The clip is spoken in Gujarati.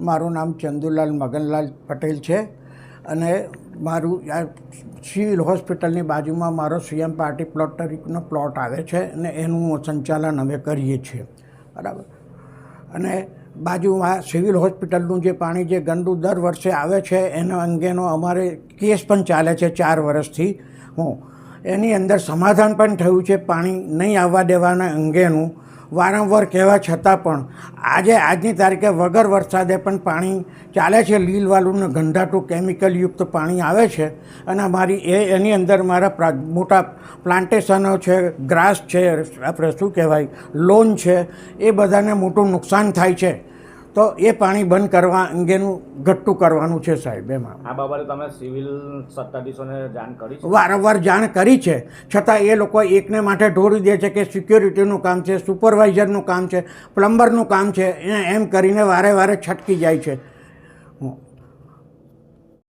મારું નામ ચંદુલાલ મગનલાલ પટેલ છે અને મારું સિવિલ હોસ્પિટલની બાજુમાં મારો સીએમ પાર્ટી પ્લોટ તરીકેનો પ્લોટ આવે છે અને એનું સંચાલન અમે કરીએ છીએ. બરાબર? અને બાજુમાં સિવિલ હોસ્પિટલનું જે પાણી જે ગંદુ દર વર્ષે આવે છે એના અંગેનો અમારે કેસ પણ ચાલે છે ચાર વર્ષથી. હું એની અંદર સમાધાન પણ થયું છે. પાણી નહીં આવવા દેવાના અંગેનું વારંવાર કહેવા છતાં પણ આજે આજની તારીખે વગર વરસાદે પણ પાણી ચાલે છે. લીલવાલુનું ગંધાટું કેમિકલયુક્ત પાણી આવે છે અને મારી એ એની અંદર મારા મોટા પ્લાન્ટેશનો છે ગ્રાસ છે, આપણે શું કહેવાય લોન છે, એ બધાને મોટું નુકસાન થાય છે. તો એ પાણી બંધ કરવા અંગેનું ઘટ્ટું કરવાનું છે સાહેબ એમાં. આ બાબતે તમે સિવિલ સત્તાધીશોને જાણ કરી છે? વારંવાર જાણ કરી છે. છતાં એ લોકો એકને માટે ઢોળી દે છે કે સિક્યોરિટીનું કામ છે સુપરવાઇઝરનું કામ છે પ્લમ્બરનું કામ છે એ એમ કરીને વારે વારે છટકી જાય છે.